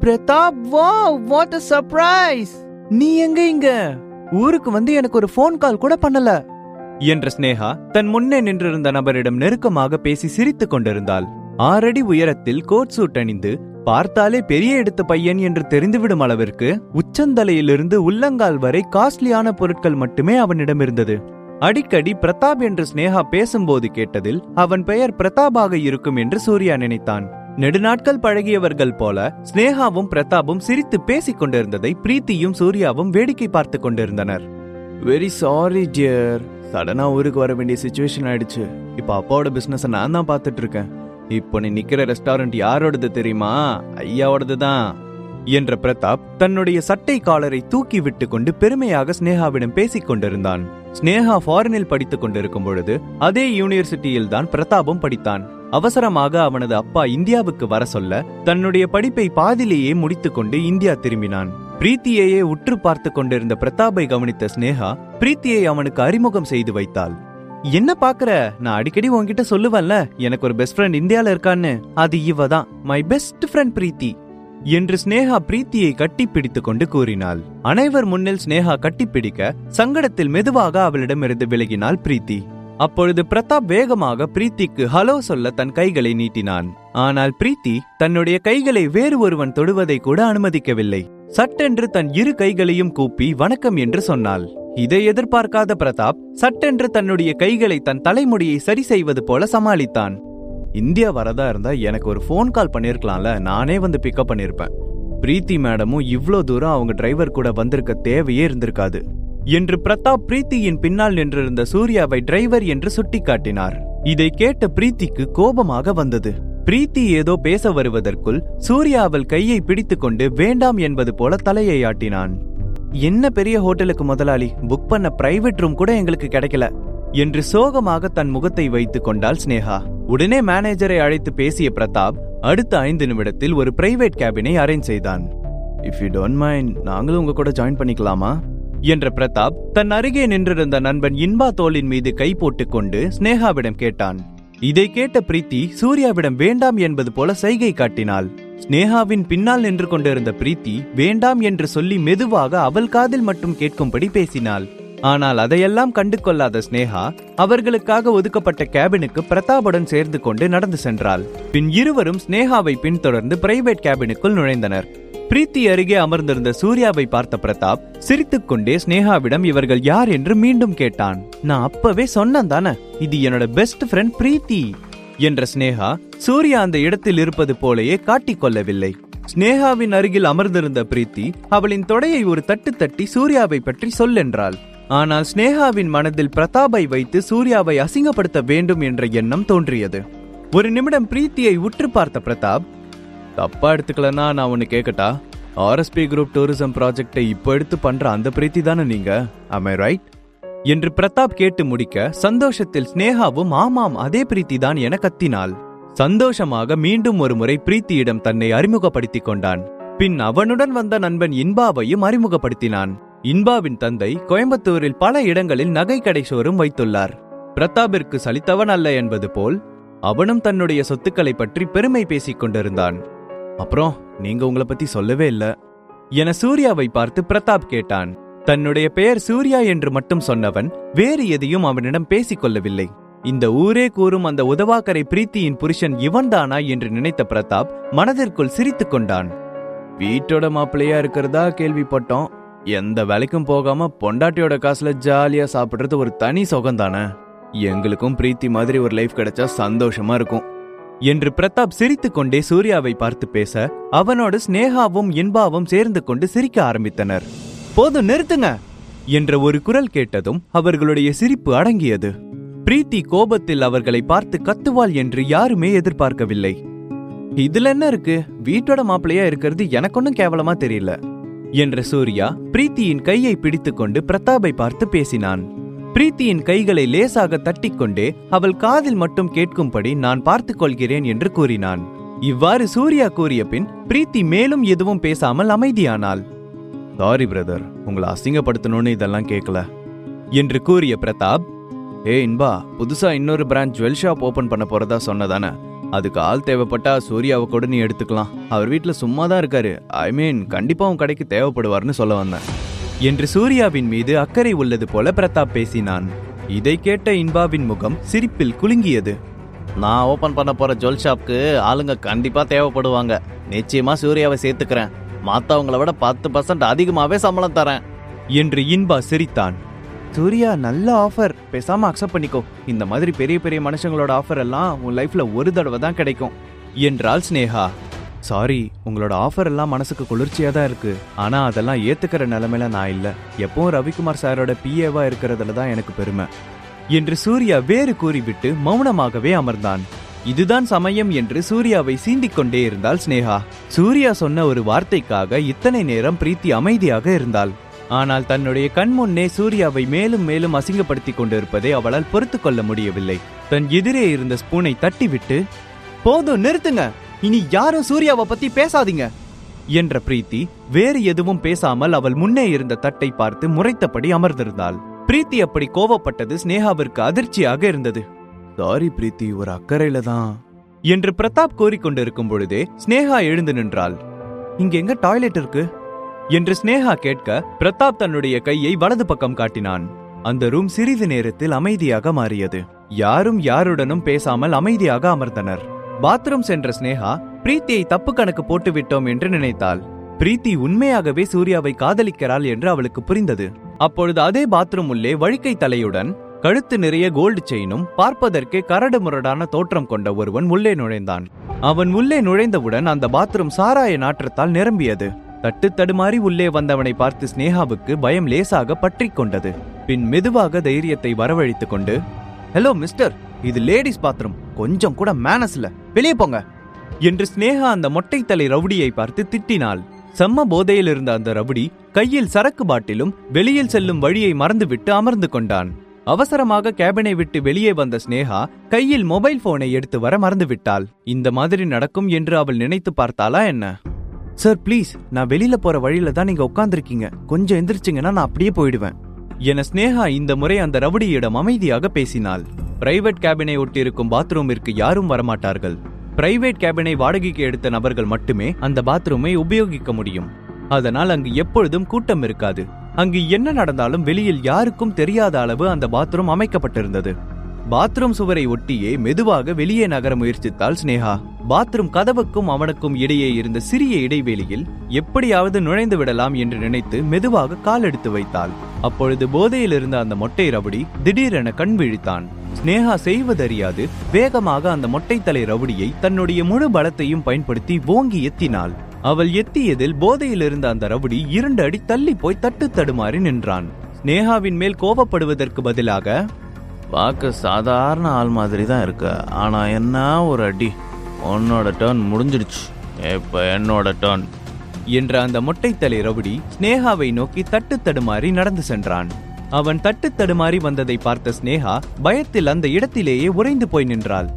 பிரதாப் வா what a surprise நீ எங்க இங்க? ஊருக்கு வந்து எனக்கு ஒரு ஃபோன் கால் கூட பண்ணல. என்ற ஸ்னேகா தன் முன்னே நின்றிருந்த நபரிடம் நெருக்கமாக பேசி சிரித்துக் கொண்டிருந்தாள். ஆறடி உயரத்தில் கோட் சூட் அணிந்து பார்த்தாலே பெரிய எடுத்த பையன் என்று தெரிந்துவிடும் அளவிற்கு உச்சந்தலையிலிருந்து உள்ளங்கால் வரை காஸ்ட்லியான பொருட்கள் மட்டுமே அவனிடம் இருந்தது. அடிக்கடி பிரதாப் என்று ஸ்னேகா பேசும்போது கேட்டதில் அவன் பெயர் பிரதாபாக இருக்கும் என்று சூர்யா நினைத்தான். நெடுநாட்கள் பழகியவர்கள் போல ஸ்னேகாவும் பிரதாப்பும் சிரித்து பேசிக் கொண்டிருந்ததை பிரீத்தியும் சூர்யாவும் வேடிக்கை பார்த்து கொண்டிருந்தனர். வெரி சாரி டியர் சடனா ஊருக்கு வர வேண்டிய சுச்சுவேஷன் ஆயிடுச்சு. இப்ப அப்பாவோட பிசினஸ் நான் தான் பார்த்துட்டு இருக்கேன். இப்போ நீ நிக்கிற ரெஸ்டாரண்ட் யாரோடது தெரியுமா? ஐயாவோடது தான் என்ற பிரதாப் தன்னுடைய சட்டை காலரை தூக்கி விட்டு கொண்டு பெருமையாக ஸ்னேகாவிடம் பேசிக் கொண்டிருந்தான். ஸ்னேகா ஃபாரினில் படித்துக் கொண்டிருக்கும் பொழுது அதே யூனிவர்சிட்டியில் தான் பிரதாபும் படித்தான். அவசரமாக அவனது அப்பா இந்தியாவுக்கு வர சொல்ல தன்னுடைய படிப்பை பாதிலேயே முடித்துக்கொண்டு இந்தியா திரும்பினான். பிரீத்தியையே உற்று பார்த்து கொண்டிருந்த பிரதாபை கவனித்த ஸ்னேகா பிரீத்தியை அவனுக்கு அறிமுகம் செய்து வைத்தாள். என்ன பாக்குற? நான் அடிக்கடி உன்கிட்ட சொல்லுவேன்ல எனக்கு ஒரு பெஸ்ட் ஃப்ரெண்ட் இந்தியால இருக்கான்னு. அது இவ தான் மை பெஸ்ட் ஃப்ரெண்ட் பிரீத்தி. என்று ஸ்னேகா பிரீத்தியை கட்டிப்பிடித்துக் கொண்டு கூறினாள். அனைவர் முன்னில் ஸ்னேகா கட்டிப்பிடிக்க சங்கடத்தில் மெதுவாக அவளிடமிருந்து விலகினாள் பிரீத்தி. அப்பொழுது பிரதாப் வேகமாக பிரீத்திக்கு ஹலோ சொல்ல தன் கைகளை நீட்டினான். ஆனால் பிரீத்தி தன்னுடைய கைகளை வேறு ஒருவன் தொடுவதை கூட அனுமதிக்கவில்லை. சட்டென்று தன் இரு கைகளையும் கூப்பி வணக்கம் என்று சொன்னாள். இதை எதிர்பார்க்காத பிரதாப் சட்டென்று தன்னுடைய கைகளை தன் தலைமுடியை சரி செய்வது போல சமாளித்தான். இந்தியா வரதா இருந்தா எனக்கு ஒரு ஃபோன் கால் பண்ணிருக்கலாம்ல. நானே வந்து பிக்கப் பண்ணிருப்பேன். பிரீத்தி மேடமும் இவ்ளோ தூரம் அவங்க டிரைவர் கூட வந்திருக்க தேவையே இருந்திருக்காது. என்று பிரதாப் பிரீத்தியின் பின்னால் நின்றிருந்த சூர்யாவை டிரைவர் என்று சுட்டிக்காட்டினார். இதை கேட்ட பிரீத்திக்கு கோபமாக வந்தது. பிரீத்தி ஏதோ பேச வருவதற்குள் சூர்யா அவள் கையை பிடித்துக்கொண்டு வேண்டாம் என்பது போல தலையை ஆட்டினான். என்ன பெரிய ஹோட்டலுக்கு முதலாளி? புக் பண்ண பிரைவேட் ரூம் கூட எங்களுக்கு கிடைக்கல. என்று சோகமாக தன் முகத்தை வைத்துக் கொண்டாள் ஸ்னேகா உடனே மேனேஜரை அழைத்து பேசிய பிரதாப் அடுத்த ஐந்து நிமிடத்தில் ஒரு பிரைவேட் கேபினை அரேஞ்ச் செய்தான். இஃப் யூ டோன்ட் மைண்ட் நாங்களும் உங்க கூட ஜாயின் பண்ணிக்கலாமா? என்ற பிரதாப் தன் அருகே நின்றிருந்த நண்பன் இன்பா தோளின் மீது கை போட்டுக்கொண்டு ஸ்னேகாவிடம் கேட்டான். இதை கேட்ட பிரீத்தி சூர்யாவிடம் வேண்டாம் என்பது போல சைகை காட்டினாள். ஸ்னேகாவின் பின்னால் நின்று கொண்டிருந்த பிரீத்தி வேண்டாம் என்று சொல்லி மெதுவாக அவள் காதில் மட்டும் கேட்கும்படி பேசினாள். ஆனால் அதையெல்லாம் கண்டு கொள்ளாத ஸ்னேகா அவர்களுக்காக ஒதுக்கப்பட்ட கேபினுக்கு பிரதாபுடன் சேர்ந்து கொண்டு நடந்து சென்றாள். பின் இருவரும் ஸ்னேகாவை பின்தொடர்ந்து பிரைவேட் கேபினுக்குள் நுழைந்தனர். பிரீத்தி அருகே அமர்ந்திருந்த சூர்யாவை பார்த்த பிரதாப் சிரித்துக்கொண்டே ஸ்னேகாவிடம் இவர்கள் யார் என்று மீண்டும் கேட்டான். நான் அப்பவே சொன்னேன் தானே இது என்னோட பெஸ்ட் ஃப்ரெண்ட் பிரீத்தி. என்ற ஸ்னேகா சூர்யா அந்த இடத்தில் இருப்பது போலயே காட்டிக்கொள்ளவில்லை ஸ்னேகாவின் அருகில் அமர்ந்திருந்த பிரீத்தி அவளின் தொடையை ஒரு தட்டு தட்டி சூர்யாவை பற்றி சொல்லென்றாள். ஆனால் ஸ்னேகாவின் மனதில் பிரதாபை வைத்து சூர்யாவை அசிங்கப்படுத்த வேண்டும் என்ற எண்ணம் தோன்றியது. ஒரு நிமிடம் பிரீத்தியை உற்று பார்த்த பிரதாப் தப்பா எடுத்துக்கலன்னா நான் ஒன்று கேட்கட்டா ஆர்எஸ்பி குரூப் டூரிசம் ப்ராஜெக்டை இப்போ எடுத்து பண்ற அந்த பிரீத்தி தானே நீங்க? அமை ரைட் என்று பிரதாப் கேட்டு முடிக்க சந்தோஷத்தில் ஸ்னேகாவும் ஆமாம் அதே பிரீத்தி தான் என கத்தினாள். சந்தோஷமாக மீண்டும் ஒரு முறை பிரீத்தியிடம் தன்னை அறிமுகப்படுத்திக் கொண்டான். பின் அவனுடன் வந்த நண்பன் இன்பாவையும் அறிமுகப்படுத்தினான். இன்பாவின் தந்தை கோயம்புத்தூரில் பல இடங்களில் நகை கடை ஷோரும் வைத்துள்ளார். பிரதாபிற்கு சலித்தவன் அல்ல என்பது போல் அவனும் தன்னுடைய சொத்துக்களை பற்றி பெருமை பேசிக் கொண்டிருந்தான். அப்புறம் நீங்க உங்களை பத்தி சொல்லவே இல்ல. என சூர்யாவை பார்த்து பிரதாப் கேட்டான். தன்னுடைய பெயர் சூர்யா என்று மட்டும் சொன்னவன் வேறு எதையும் அவனிடம் பேசிக் கொள்ளவில்லை. இந்த ஊரே கூறும் அந்த உதவாக்கரை பிரீத்தியின் புருஷன் இவன்தானா என்று நினைத்த பிரதாப் மனதிற்குள் சிரித்துக் கொண்டான். வீட்டோட மாப்பிள்ளையா இருக்கிறதா கேள்விப்பட்டோம். எந்த வேலைக்கும் போகாம பொண்டாட்டியோட காசுல ஜாலியா சாப்பிடுறது ஒரு தனி சுகம் தானே எங்களுக்கும் பிரீத்தி மாதிரி ஒரு லைஃப் கிடைச்சா சந்தோஷமா இருக்கும். என்று பிரதாப் சிரித்து கொண்டே சூர்யாவை பார்த்து பேச அவனோடு ஸ்னேகாவும் இன்பாவும் சேர்ந்து கொண்டு சிரிக்க ஆரம்பித்தனர். போதும் நிறுத்துங்க! என்ற ஒரு குரல் கேட்டதும் அவர்களுடைய சிரிப்பு அடங்கியது. பிரீத்தி கோபத்தில் அவர்களை பார்த்து கத்துவாள் என்று யாருமே எதிர்பார்க்கவில்லை. இதுல என்ன இருக்கு? வீட்டோட மாப்பிள்ளையா இருக்கிறது எனக்கு ஒன்னும் கேவலமா தெரியல. என்ற சூர்யா பிரீத்தியின் கையை பிடித்துக்கொண்டு பிரதாபை பார்த்து பேசினான். பிரீத்தியின் கைகளை லேசாக தட்டிக்கொண்டே அவள் காதில் மட்டும் கேட்கும்படி நான் பார்த்துக் கொள்கிறேன் என்று கூறினான். இவ்வாறு சூர்யா கூறிய பின் பிரீத்தி மேலும் எதுவும் பேசாமல் அமைதியானாள். சாரி பிரதர் உங்களை அசிங்கப்படுத்தணும்னு இதெல்லாம் கேட்கல என்று கூறிய பிரதாப் ஏ இன்பா புதுசா இன்னொரு பிரான்ச் ஜுவல் ஷாப் ஓபன் பண்ண போறதா சொன்னதானே? அதுக்கு ஆள் தேவைப்பட்டா சூர்யாவை கூட நீ எடுத்துக்கலாம். அவர் வீட்டில் சும்மா தான் இருக்காரு. ஐ மீன் கண்டிப்பாக உன் கடைக்கு தேவைப்படுவார்னு சொல்ல வந்தேன். என்று சூர்யாவின் மீது அக்கறை உள்ளது போல பிரதாப் பேசினான். இதை கேட்ட இன்பாவின் முகம் சிரிப்பில் குலுங்கியது. நான் ஓபன் பண்ண போற ஜுவல் ஷாப்க்கு ஆளுங்க கண்டிப்பா தேவைப்படுவாங்க. நிச்சயமா சூர்யாவை சேர்த்துக்கிறேன். மத்தவங்களை விட பத்து பர்சன்ட் அதிகமாவே சம்பளம் தரேன். என்று இன்பா சிரித்தான். சூர்யா நல்ல ஆஃபர் பேசாம அக்செப்ட் பண்ணிக்கோ. இந்த மாதிரி பெரிய பெரிய மனுஷங்களோட ஆஃபர் எல்லாம் உன் லைஃப்ல ஒரு தடவை தான் கிடைக்கும். என்றாள் ஸ்னேகா சாரி உங்களோட ஆஃபர் எல்லாம் மனசுக்கு குளிர்ச்சியா தான் இருக்கு. ஆனா அதெல்லாம் ஏத்துக்கிற நிலைமையில நான் இல்ல. எப்பவும் ரவிக்குமார் சாரோட பிஏவா இருக்கிறதுல தான் எனக்கு பெருமை. என்று சூர்யா வேறு கூறிவிட்டு மௌனமாகவே அமர்ந்தான். இதுதான் சமயம் என்று சூர்யாவை சீண்டிக் கொண்டே இருந்தாள் ஸ்னேகா சூர்யா சொன்ன ஒரு வார்த்தைக்காக இத்தனை நேரம் பிரீத்தி அமைதியாக இருந்தாள். ஆனால் தன்னுடைய கண் முன்னே சூர்யாவை மேலும் மேலும் அசிங்கப்படுத்திக் கொண்டிருப்பதை அவளால் பொறுத்து கொள்ள முடியவில்லை. தன் எதிரே இருந்த ஸ்பூனை தட்டிவிட்டு போதும் நிறுத்துங்க. இனி யாரும் சூர்யாவை பத்தி பேசாதீங்க. என்ற பிரீத்தி வேறு எதுவும் பேசாமல் அவள் முன்னே இருந்த தட்டை பார்த்து முறைத்தபடி அமர்ந்திருந்தாள். பிரீத்தி அப்படி கோவப்பட்டது ஸ்னேகாவிற்கு அதிர்ச்சியாக இருந்தது. சாரி பிரீத்தி ஒரு அக்கறையில தான். என்று பிரதாப் கூறிக்கொண்டிருக்கும் பொழுதே ஸ்னேகா எழுந்து நின்றாள். இங்க எங்க டாய்லெட் இருக்கு? என்று ஸ்னேகா கேட்க பிரதாப் தன்னுடைய கையை வலது பக்கம் காட்டினான். அந்த ரூம் சிறிது நேரத்தில் அமைதியாக மாறியது. யாரும் யாருடனும் பேசாமல் அமைதியாக அமர்ந்தனர். பாத்ரூம் சென்ற ஸ்னேகா பிரீத்தியை தப்பு கணக்கு போட்டு விட்டோம் என்று நினைத்தாள். பிரீத்தி உண்மையாகவே சூர்யாவை காதலிக்கிறாள் என்று அவளுக்கு புரிந்தது. அப்பொழுது அதே பாத்ரூம் உள்ளே வழுக்கை தலையுடன் கழுத்து நிறைய கோல்டு செயினும் பார்ப்பதற்கே கரடு முரடான தோற்றம் கொண்ட ஒருவன் உள்ளே நுழைந்தான். அவன் உள்ளே நுழைந்தவுடன் அந்த பாத்ரூம் சாராய நாற்றத்தால் நிரம்பியது. தட்டு தடுமாறி உள்ளே வந்தவனை பார்த்து ஸ்னேகாவுக்கு பயம் லேசாக பற்றிக் கொண்டது. பின் மெதுவாக தைரியத்தை வரவழைத்துக் கொண்டு ஹலோ மிஸ்டர் இது லேடிஸ் பாத்ரூம். கொஞ்சம் கூட மேனஸ் இல்ல. வெளியே போங்க. என்று ஸ்னேகா அந்த மொட்டை தலை ரவுடியை பார்த்து திட்டினாள். செம்ம போதையில் இருந்த அந்த ரவுடி கையில் சரக்கு பாட்டிலும் வெளியில் செல்லும் வழியை மறந்துவிட்டு அமர்ந்து கொண்டான். அவசரமாக கேபினை விட்டு வெளியே வந்த ஸ்னேகா கையில் மொபைல் போனை எடுத்து வர மறந்துவிட்டாள். இந்த மாதிரி நடக்கும் என்று அவள் நினைத்து பார்த்தாளா என்ன? சார் ப்ளீஸ் நான் வெளியில போற வழியில தான் நீங்க உட்காந்துருக்கீங்க கொஞ்சம் எந்திரிச்சிங்கன்னா நான் அப்படியே போயிடுவேன். என ஸ்னேகா இந்த முறை அந்த ரவுடியிடம் அமைதியாக பேசினாள். பிரைவேட் கேபினை ஒட்டியிருக்கும் பாத்ரூமிற்கு யாரும் வரமாட்டார்கள். பிரைவேட் கேபினை வாடகைக்கு எடுத்த நபர்கள் மட்டுமே அந்த பாத்ரூமை உபயோகிக்க முடியும். அதனால் அங்கு எப்பொழுதும் கூட்டம் இருக்காது. அங்கு என்ன நடந்தாலும் வெளியில் யாருக்கும் தெரியாத அளவு அந்த பாத்ரூம் அமைக்கப்பட்டிருந்தது. பாத்ரூம் சுவரை ஒட்டியே மெதுவாக வெளியே நகர முயற்சித்தாள் ஸ்னேகா பாத்ரூம் கதவுக்கும் அவனுக்கும் இடையே இருந்த சிறிய இடைவெளியில் எப்படியாவது நுழைந்து விடலாம் என்று நினைத்து மெதுவாக கால் எடுத்து வைத்தாள். அப்பொழுது போதையில் இருந்த அந்த மொட்டை ரவுடி திடீரென கண் விழித்தான். ஸ்னேகா செய்வதறியாது வேகமாக அந்த மொட்டை தலை ரவுடியை தன்னுடைய முழு பலத்தையும் பயன்படுத்தி ஓங்கி எத்தினாள். அவள் எத்தியதில் போதையில் இருந்த அந்த ரவுடி இரண்டு அடி தள்ளி போய் தட்டு தடுமாறி நின்றான். ஸ்னேகாவின் மேல் கோபப்படுவதற்கு பதிலாக பார்க்க சாதாரண ஆள் மாதிரி தான் இருக்க. ஆனா என்ன ஒரு அடி. உன்னோட டேர்ன் முடிஞ்சிடுச்சு. இப்ப என்னோட டேர்ன் என்ற அந்த மொட்டைத்தலை ரவுடி ஸ்னேகாவை நோக்கி தட்டு தடுமாறி நடந்து சென்றான். அவன் தட்டு தடுமாறி வந்ததை பார்த்த ஸ்னேகா பயத்தில் அந்த இடத்திலேயே உறைந்து போய் நின்றாள்.